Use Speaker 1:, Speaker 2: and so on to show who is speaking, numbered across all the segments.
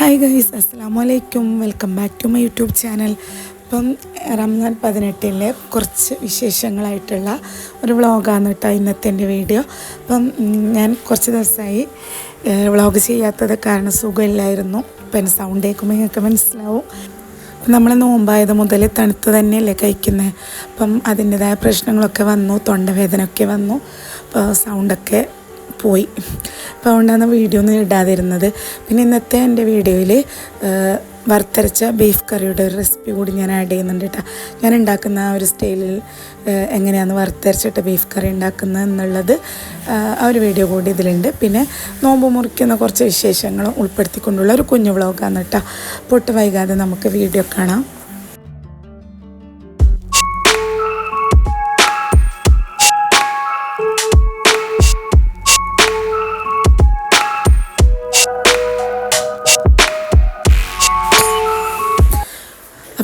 Speaker 1: Hi guys അസ്സാം വലൈക്കും welcome back to my YouTube channel ഇപ്പം റംസാൻ പതിനെട്ടിലെ കുറച്ച് വിശേഷങ്ങളായിട്ടുള്ള ഒരു വ്ളോഗാണ് കേട്ടോ ഇന്നത്തെ എന്റെ വീഡിയോ. അപ്പം ഞാൻ കുറച്ച് ദിവസമായി വ്ളോഗ് ചെയ്യാത്തത് കാരണം സുഖമില്ലായിരുന്നു. ഇപ്പം സൗണ്ട് കേൾക്കുമ്പോൾ നിങ്ങൾക്ക് മനസ്സിലാവും. നമ്മൾ നോമ്പായത് മുതൽ തണുത്ത് തന്നെയല്ലേ കഴിക്കുന്നത് അപ്പം അതിന്റെതായ പ്രശ്നങ്ങളൊക്കെ വന്നു തൊണ്ടവേദനയൊക്കെ വന്നു. അപ്പോൾ സൗണ്ടൊക്കെ പോയി. അപ്പോൾ അതുകൊണ്ടാണ് വീഡിയോ ഒന്നും ഇടാതിരുന്നത്. പിന്നെ ഇന്നത്തെ എന്റെ വീഡിയോയിൽ വറുത്തരച്ച ബീഫ് കറിയുടെ ഒരു റെസിപ്പി കൂടി ഞാൻ ആഡ് ചെയ്യുന്നുണ്ട് കേട്ടോ. ഞാൻ ഉണ്ടാക്കുന്ന ആ ഒരു സ്റ്റൈലിൽ എങ്ങനെയാണ് വറുത്തരച്ചിട്ട് ബീഫ് കറി ഉണ്ടാക്കുന്നത് എന്നുള്ളത് ആ ഒരു വീഡിയോ കൂടി ഇതിലുണ്ട്. പിന്നെ നോമ്പ് മുറിക്കുന്ന കുറച്ച് വിശേഷങ്ങളും ഉൾപ്പെടുത്തിക്കൊണ്ടുള്ള ഒരു കുഞ്ഞു വ്ളോഗാണ് കേട്ടോ. പൊട്ട് വൈകാതെ നമുക്ക് വീഡിയോ കാണാം.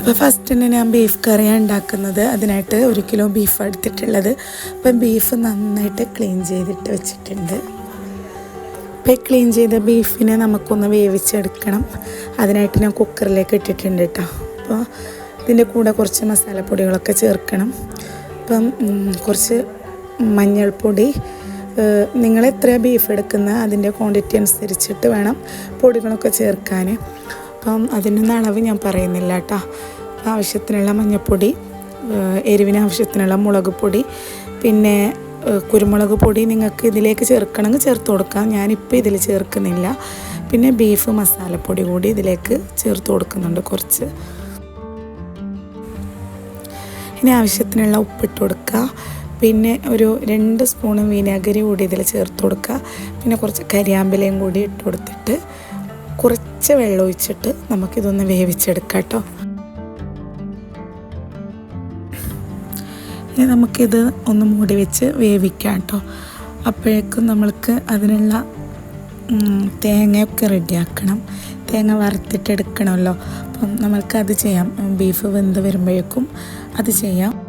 Speaker 1: അപ്പോൾ ഫസ്റ്റ് തന്നെ ഞാൻ ബീഫ് കറിയാണ് ഉണ്ടാക്കുന്നത്. അതിനായിട്ട് ഒരു കിലോ ബീഫ് എടുത്തിട്ടുള്ളത്. അപ്പം ബീഫ് നന്നായിട്ട് ക്ലീൻ ചെയ്തിട്ട് വെച്ചിട്ടുണ്ട്. അപ്പോൾ ക്ലീൻ ചെയ്ത ബീഫിനെ നമുക്കൊന്ന് വേവിച്ചെടുക്കണം. അതിനായിട്ട് ഞാൻ കുക്കറിലേക്ക് ഇട്ടിട്ടുണ്ട് കേട്ടോ അപ്പോൾ ഇതിന്റെ കൂടെ കുറച്ച് മസാലപ്പൊടികളൊക്കെ ചേർക്കണം. അപ്പം കുറച്ച് മഞ്ഞൾപ്പൊടി. നിങ്ങൾ എത്ര ബീഫ് എടുക്കുന്ന? അതിന്റെ ക്വാണ്ടിറ്റി അനുസരിച്ചിട്ട് വേണം പൊടികളൊക്കെ ചേർക്കാൻ. അപ്പം അതിന്റെ അളവ് ഞാൻ പറയുന്നില്ല കേട്ടോ. ആവശ്യത്തിനുള്ള മഞ്ഞൾപ്പൊടി എരിവിന് ആവശ്യത്തിനുള്ള മുളക് പൊടി പിന്നെ കുരുമുളക് പൊടി നിങ്ങൾക്ക് ഇതിലേക്ക് ചേർക്കണമെങ്കിൽ ചേർത്ത് കൊടുക്കാം. ഞാനിപ്പോൾ ഇതിൽ ചേർക്കുന്നില്ല. പിന്നെ ബീഫ് മസാലപ്പൊടി കൂടി ഇതിലേക്ക് ചേർത്ത് കൊടുക്കുന്നുണ്ട് കുറച്ച്. ഇനി ആവശ്യത്തിനുള്ള ഉപ്പിട്ട് കൊടുക്കുക. പിന്നെ ഒരു രണ്ട് സ്പൂണ് വിനാഗിരി കൂടി ഇതിൽ ചേർത്ത് കൊടുക്കുക. പിന്നെ കുറച്ച് കരിയാമ്പിലയും കൂടി ഇട്ട് കൊടുത്തിട്ട് കുറച്ച് വെള്ളം ഒഴിച്ചിട്ട് നമുക്കിതൊന്ന് വേവിച്ചെടുക്കാം കേട്ടോ. ഇനി നമുക്കിത് ഒന്ന് മൂടി വെച്ച് വേവിക്കാം കേട്ടോ. അപ്പോഴേക്കും നമ്മൾക്ക് അതിനുള്ള തേങ്ങയൊക്കെ റെഡിയാക്കണം. തേങ്ങ വറുത്തിട്ടെടുക്കണമല്ലോ. അപ്പം നമ്മൾക്ക് അത് ചെയ്യാം. ബീഫ് വെന്ത് വരുമ്പോഴേക്കും അത് ചെയ്യാം.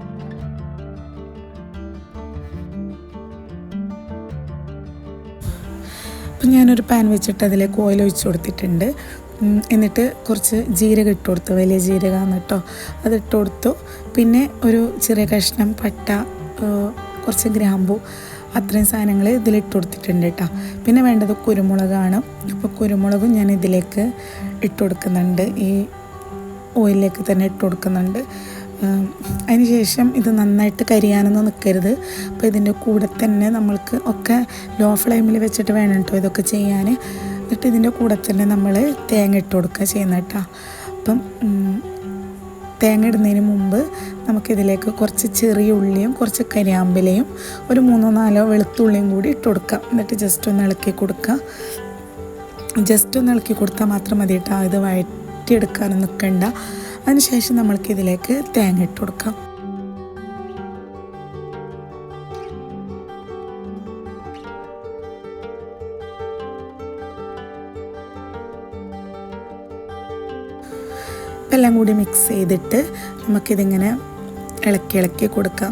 Speaker 1: അപ്പം ഞാനൊരു പാൻ വെച്ചിട്ട് അതിലേക്ക് ഓയിൽ ഒഴിച്ച് കൊടുത്തിട്ടുണ്ട്. എന്നിട്ട് കുറച്ച് ജീരകം ഇട്ട് കൊടുത്തു. വലിയ ജീരകമാണ് കേട്ടോ. അത് ഇട്ട് കൊടുത്തു. പിന്നെ ഒരു ചെറിയ കഷ്ണം പട്ട കുറച്ച് ഗ്രാമ്പു അത്രയും സാധനങ്ങൾ ഇതിലിട്ട് കൊടുത്തിട്ടുണ്ട് കേട്ടോ. പിന്നെ വേണ്ടത് കുരുമുളകാണ്. അപ്പോൾ കുരുമുളകും ഞാൻ ഇതിലേക്ക് ഇട്ട് കൊടുക്കുന്നുണ്ട്. ഈ ഓയിലിലേക്ക് തന്നെ ഇട്ട് കൊടുക്കുന്നുണ്ട്. അതിനുശേഷം ഇത് നന്നായിട്ട് കരിയാനൊന്നും നിൽക്കരുത്. അപ്പോൾ ഇതിന്റെ കൂടെ തന്നെ നമ്മൾക്ക് ഒക്കെ ലോ ഫ്ലെയിമിൽ വെച്ചിട്ട് വേണം കേട്ടോ ഇതൊക്കെ ചെയ്യാൻ. എന്നിട്ട് ഇതിന്റെ കൂടെ തന്നെ നമ്മൾ തേങ്ങ ഇട്ട് കൊടുക്കുക ചെയ്യുന്ന കേട്ടോ. അപ്പം തേങ്ങ ഇടുന്നതിന് മുമ്പ് നമുക്കിതിലേക്ക് കുറച്ച് ചെറിയ ഉള്ളിയും കുറച്ച് കരിയാമ്പിലയും ഒരു മൂന്നോ നാലോ വെളുത്തുള്ളിയും കൂടി ഇട്ട് കൊടുക്കാം എന്നിട്ട് ജസ്റ്റ് ഒന്ന് ഇളക്കി കൊടുക്കുക. ജസ്റ്റ് ഒന്ന് ഇളക്കി കൊടുത്താൽ മാത്രം മതി കേട്ടോ. ഇത് വഴറ്റിയെടുക്കാനും നിൽക്കണ്ട. അതിനുശേഷം നമ്മൾക്ക് ഇതിലേക്ക് തേങ്ങ ഇട്ട് കൊടുക്കാം. എല്ലാം കൂടി മിക്സ് ചെയ്തിട്ട് നമുക്കിതിങ്ങനെ ഇളക്കി ഇളക്കി കൊടുക്കാം.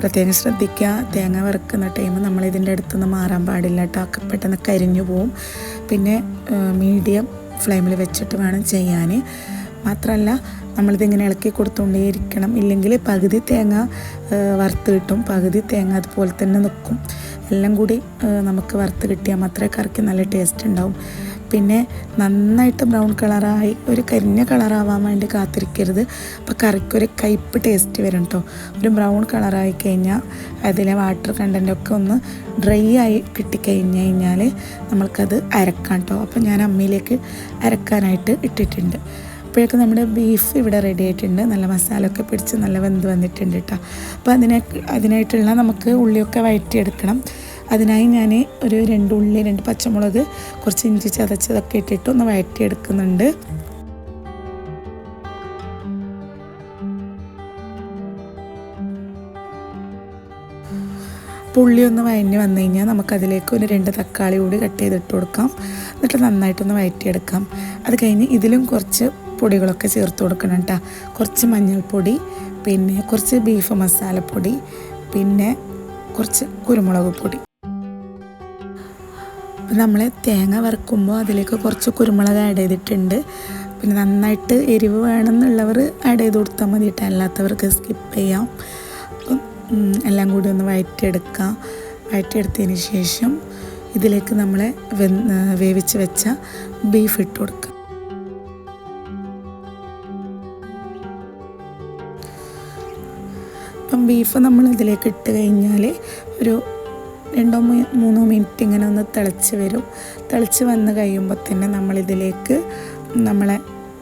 Speaker 1: പ്രത്യേകം ശ്രദ്ധിക്കുക. തേങ്ങ വറുക്കുന്ന ടൈം നമ്മൾ ഇതിന്റെ അടുത്തുനിന്ന് മാറാൻ പാടില്ല കേട്ടോ. പെട്ടെന്ന് കരിഞ്ഞു പോവും. പിന്നെ മീഡിയം ഫ്ലെയിമിൽ വെച്ചിട്ട് വേണം ചെയ്യാൻ. മാത്രമല്ല നമ്മളിതിങ്ങനെ ഇളക്കി കൊടുത്തുകൊണ്ടേയിരിക്കണം ഇല്ലെങ്കിൽ പകുതി തേങ്ങ വറുത്ത് കിട്ടും. പകുതി തേങ്ങ അതുപോലെ തന്നെ നിൽക്കും എല്ലാം കൂടി നമുക്ക് വറുത്ത് കിട്ടിയാൽ മാത്രമേ കറിക്ക് നല്ല ടേസ്റ്റ് ഉണ്ടാവും. പിന്നെ നന്നായിട്ട് ബ്രൗൺ കളറായി ഒരു കരിഞ്ഞ കളറാവാൻ വേണ്ടി കാത്തിരിക്കരുത്. അപ്പോൾ കറിക്കൊരു കയ്പ്പ് ടേസ്റ്റ് വരും കേട്ടോ ഒരു ബ്രൗൺ കളറായി കഴിഞ്ഞാൽ അതിലെ വാട്ടർ കണ്ടന്റൊക്കെ ഒന്ന് ഡ്രൈ ആയി കിട്ടിക്കഴിഞ്ഞ് കഴിഞ്ഞാൽ നമ്മൾക്കത് അരക്കാം കേട്ടോ അപ്പോൾ ഞാൻ അമ്മയിലേക്ക് അരക്കാനായിട്ട് ഇട്ടിട്ടുണ്ട്. അപ്പോഴേക്കും നമ്മുടെ ബീഫ് ഇവിടെ റെഡി ആയിട്ടുണ്ട്. നല്ല മസാല ഒക്കെ പിടിച്ച് നല്ല വെന്ത് വന്നിട്ടുണ്ട് കേട്ടോ അപ്പോൾ അതിനെ അതിനായിട്ടുള്ള നമുക്ക് ഉള്ളിയൊക്കെ വഴറ്റിയെടുക്കണം അതിനായി ഞാൻ ഒരു രണ്ട് ഉള്ളി രണ്ട് പച്ചമുളക് കുറച്ച് ഇഞ്ചി ചതച്ചതൊക്കെ ഇട്ടിട്ട് ഒന്ന് വഴറ്റിയെടുക്കുന്നുണ്ട് പുള്ളി ഒന്ന് വഴഞ്ഞ് വന്നു കഴിഞ്ഞാൽ നമുക്കതിലേക്ക് ഒരു രണ്ട് തക്കാളി കൂടി കട്ട് ചെയ്തിട്ട് കൊടുക്കാം. എന്നിട്ട് നന്നായിട്ടൊന്ന് വഴറ്റിയെടുക്കാം അത് കഴിഞ്ഞ് ഇതിലും കുറച്ച് പൊടികളൊക്കെ ചേർത്ത് കൊടുക്കണം കേട്ടോ കുറച്ച് മഞ്ഞൾപ്പൊടി പിന്നെ കുറച്ച് ബീഫ് മസാലപ്പൊടി പിന്നെ കുറച്ച് കുരുമുളക് പൊടി. അപ്പം നമ്മൾ തേങ്ങ വറുക്കുമ്പോൾ അതിലേക്ക് കുറച്ച് കുരുമുളക് ആഡ് ചെയ്തിട്ടുണ്ട്. പിന്നെ നന്നായിട്ട് എരിവ് വേണമെന്നുള്ളവർ ആഡ് ചെയ്ത് കൊടുത്താൽ മതി കേട്ടോ അല്ലാത്തവർക്ക് സ്കിപ്പ് ചെയ്യാം. അപ്പം എല്ലാം കൂടി ഒന്ന് വഴറ്റിയെടുക്കാം വഴറ്റിയെടുത്തതിന് ശേഷം ഇതിലേക്ക് നമ്മൾ വേവിച്ച് വെച്ച ബീഫ് ഇട്ട് കൊടുക്കുക അപ്പം ബീഫ് നമ്മൾ ഇതിലേക്ക് ഇട്ട് കഴിഞ്ഞാൽ ഒരു രണ്ടോ മൂന്നോ മിനിറ്റ് ഇങ്ങനെ ഒന്ന് തിളച്ച് വരും. തിളച്ച് വന്ന് കഴിയുമ്പോൾ തന്നെ നമ്മളിതിലേക്ക് നമ്മളെ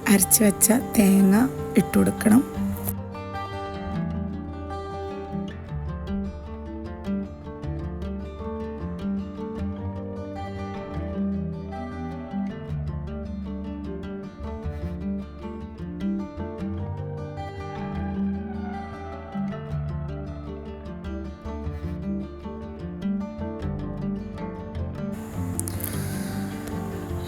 Speaker 1: അരച്ച് വെച്ച തേങ്ങ ഇട്ട് കൊടുക്കണം.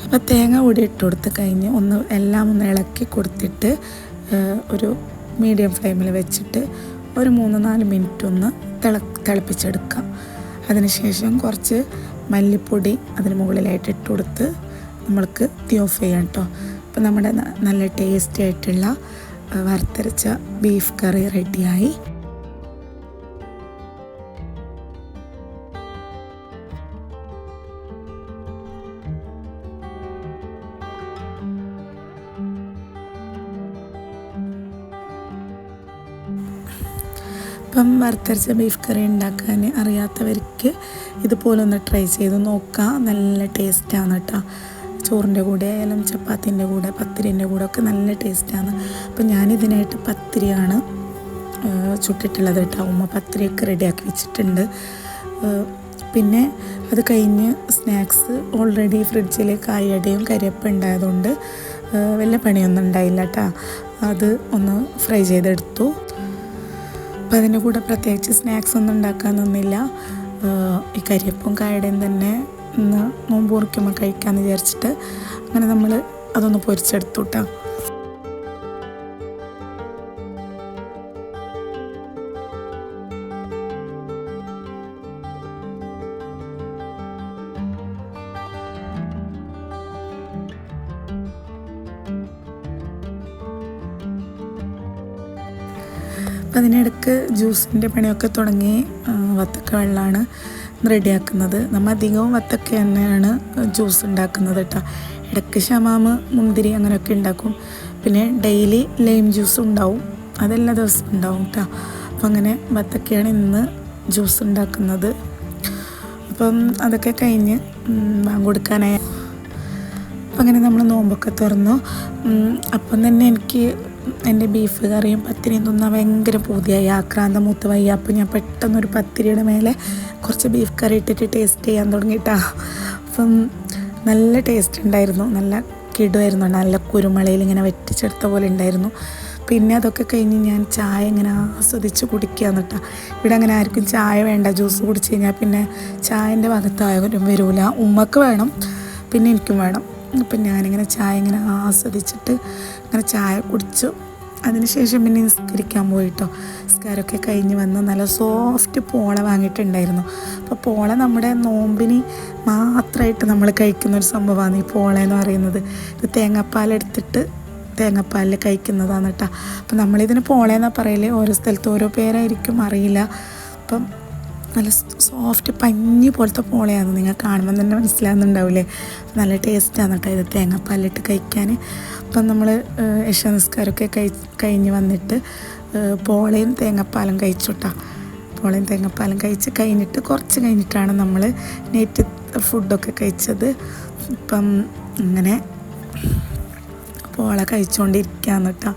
Speaker 1: അപ്പോൾ തേങ്ങ കൂടി ഇട്ട് കൊടുത്ത് കഴിഞ്ഞ് ഒന്ന് എല്ലാം ഒന്ന് ഇളക്കി കൊടുത്തിട്ട് ഒരു മീഡിയം ഫ്ലെയിമിൽ വെച്ചിട്ട് ഒരു മൂന്ന് നാല് മിനിറ്റ് ഒന്ന് തിള തിളപ്പിച്ചെടുക്കാം അതിനുശേഷം കുറച്ച് മല്ലിപ്പൊടി അതിന് മുകളിലായിട്ട് ഇട്ട് കൊടുത്ത് നമ്മൾക്ക് തീ ഓഫ് ചെയ്യാം കേട്ടോ. അപ്പോൾ നമ്മുടെ നല്ല ടേസ്റ്റി ആയിട്ടുള്ള വറുത്തരച്ച ബീഫ് കറി റെഡിയായി ഇപ്പം വറുത്തരച്ച ബീഫ് കറി ഉണ്ടാക്കാൻ അറിയാത്തവർക്ക് ഇതുപോലെ ഒന്ന് ട്രൈ ചെയ്ത് നോക്കാം. നല്ല ടേസ്റ്റാണ് കേട്ടോ. ചോറിന്റെ കൂടെ ആയാലും ചപ്പാത്തിന്റെ കൂടെ പത്തിരിന്റെ കൂടെ ഒക്കെ നല്ല ടേസ്റ്റാണ് അപ്പം ഞാനിതിനായിട്ട് പത്തിരിയാണ് ചുട്ടിട്ടുള്ളത് കേട്ടോ. ഉമ്മ പത്തിരിയൊക്കെ റെഡിയാക്കി വെച്ചിട്ടുണ്ട്. പിന്നെ അത് കഴിഞ്ഞ് സ്നാക്സ് ഓൾറെഡി ഫ്രിഡ്ജിൽ കായടയും കരിയപ്പം ഉണ്ടായതുകൊണ്ട് വലിയ പണിയൊന്നും ഉണ്ടായില്ല കേട്ടോ. അത് ഒന്ന് ഫ്രൈ ചെയ്തെടുത്തു. അപ്പം അതിന്റെ കൂടെ പ്രത്യേകിച്ച് സ്നാക്സ് ഒന്നും ഉണ്ടാക്കാൻ നിന്നില്ല. ഈ കരിയപ്പും കായടയും തന്നെ ഇന്ന് നോമ്പ് കുറിക്കുമ്പോൾ കഴിക്കാമെന്ന് വിചാരിച്ചിട്ട് അങ്ങനെ നമ്മൾ അതൊന്ന് പൊരിച്ചെടുത്തു കേട്ടോ അപ്പം അതിനിടക്ക് ജ്യൂസിന്റെ പണിയൊക്കെ തുടങ്ങി വത്തക്ക വെള്ളമാണ് റെഡിയാക്കുന്നത്. നമ്മൾ അധികവും വത്തക്ക തന്നെയാണ് ജ്യൂസ് ഉണ്ടാക്കുന്നത് കേട്ടോ. ഇടയ്ക്ക് ഷമാമ് മുന്തിരി അങ്ങനെയൊക്കെ ഉണ്ടാക്കും. പിന്നെ ഡെയിലി ലൈം ജ്യൂസ് ഉണ്ടാവും. അതെല്ലാ ദിവസവും ഉണ്ടാവും കേട്ടോ. അപ്പം അങ്ങനെ വത്തക്കയാണ് ഇന്ന് ജ്യൂസ് ഉണ്ടാക്കുന്നത്. അപ്പം അതൊക്കെ കഴിഞ്ഞ് കൊടുക്കാനായി. അപ്പം അങ്ങനെ നമ്മൾ നോമ്പൊക്കെ തുറന്നു. അപ്പം തന്നെ എനിക്ക് എന്റെ ബീഫ് കറിയും പത്തിരിയും തിന്നാൻ ഭയങ്കര പൂതിയായി. ആക്രാന്തം മൂത്ത് വയ്യ. അപ്പോൾ ഞാൻ പെട്ടെന്നൊരു പത്തിരിയുടെ മേലെ കുറച്ച് ബീഫ് കറി ഇട്ടിട്ട് ടേസ്റ്റ് ചെയ്യാൻ തുടങ്ങിയിട്ടാ അപ്പം നല്ല ടേസ്റ്റ് ഉണ്ടായിരുന്നു. നല്ല കിടുമായിരുന്നു നല്ല കുരുമളയിൽ ഇങ്ങനെ വെറ്റിച്ചെടുത്ത പോലെ ഉണ്ടായിരുന്നു. പിന്നെ അതൊക്കെ കഴിഞ്ഞ് ഞാൻ ചായ ഇങ്ങനെ ആസ്വദിച്ച് കുടിക്കുകയെന്ന് കേട്ടോ ഇവിടെ അങ്ങനെ ആർക്കും ചായ വേണ്ട. ജ്യൂസ് കുടിച്ച് കഴിഞ്ഞാൽ പിന്നെ ചായന്റെ ഭാഗത്തായാലും വരൂല. ഉമ്മക്ക് വേണം പിന്നെ എനിക്കും വേണം. അപ്പം ഞാനിങ്ങനെ ചായ ഇങ്ങനെ ആസ്വദിച്ചിട്ട് അങ്ങനെ ചായ കുടിച്ചു. അതിനുശേഷം പിന്നെ നിസ്കരിക്കാൻ പോയിട്ടോ. നിസ്കാരമൊക്കെ കഴിഞ്ഞ് വന്ന് നല്ല സോഫ്റ്റ് പോള വാങ്ങിയിട്ടുണ്ടായിരുന്നു. അപ്പോൾ പോള നമ്മുടെ നോമ്പിന് മാത്രമായിട്ട് നമ്മൾ കഴിക്കുന്ന ഒരു സംഭവമാണ് ഈ പോള എന്ന് പറയുന്നത്. ഇത് തേങ്ങാപ്പാലെടുത്തിട്ട് തേങ്ങാപ്പാലിൽ കഴിക്കുന്നതാണ് കേട്ടോ. അപ്പം നമ്മളിതിന് പോളയെന്നാണ് പറയൽ? ഓരോ സ്ഥലത്ത് ഓരോ പേരായിരിക്കും അറിയില്ല. അപ്പം നല്ല സോഫ്റ്റ് പഞ്ഞി പോലത്തെ പോളയാണ് നിങ്ങൾ കാണുമ്പോൾ തന്നെ മനസ്സിലാകുന്നുണ്ടാവില്ലേ നല്ല ടേസ്റ്റാണ് കേട്ടോ ഇത് തേങ്ങാപ്പാലിട്ട് കഴിക്കാൻ. അപ്പം നമ്മൾ യശ നിസ്കാരമൊക്കെ കഴി കഴിഞ്ഞ് വന്നിട്ട് പോളയും തേങ്ങാപ്പാലും കഴിച്ചുട്ടാ പോളയും തേങ്ങാപ്പാലും കഴിച്ച് കഴിഞ്ഞിട്ട് കുറച്ച് കഴിഞ്ഞിട്ടാണ് നമ്മൾ നൈറ്റ് ഫുഡൊക്കെ കഴിച്ചത്. ഇപ്പം ഇങ്ങനെ പോള കഴിച്ചുകൊണ്ടിരിക്കുകയാണ് കേട്ടോ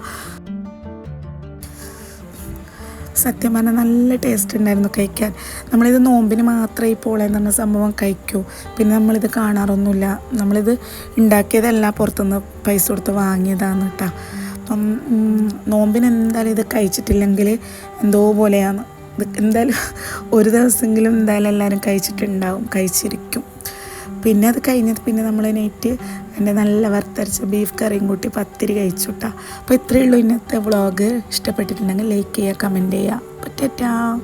Speaker 1: സത്യം പറഞ്ഞാൽ നല്ല ടേസ്റ്റ് ഉണ്ടായിരുന്നു കഴിക്കാൻ. നമ്മളിത് നോമ്പിന് മാത്രമേ ഈ പോളയെന്ന് പറഞ്ഞ സംഭവം കഴിക്കൂ. പിന്നെ നമ്മളിത് കാണാറൊന്നുമില്ല. നമ്മളിത് ഉണ്ടാക്കിയതല്ല പുറത്തുനിന്ന് പൈസ കൊടുത്ത് വാങ്ങിയതാണ് കേട്ടോ അപ്പം നോമ്പിന് എന്തായാലും ഇത് കഴിച്ചിട്ടില്ലെങ്കിൽ എന്തോ പോലെയാണ്. ഇത് എന്തായാലും ഒരു ദിവസമെങ്കിലും എന്തായാലും എല്ലാവരും കഴിച്ചിട്ടുണ്ടാവും. കഴിച്ചിരിക്കും. പിന്നെ അത് കഴിഞ്ഞത് പിന്നെ നമ്മൾ നൈറ്റ് എന്റെ നല്ല വറുത്തരച്ച ബീഫ് കറിയും കൂട്ടി പത്തിരി കഴിച്ചുട്ടാ. അപ്പോൾ ഇത്രയേ ഉള്ളൂ ഇന്നത്തെ വ്ളോഗ് ഇഷ്ടപ്പെട്ടിട്ടുണ്ടെങ്കിൽ ലൈക്ക് ചെയ്യുക കമന്റ് ചെയ്യുക. പറ്റാ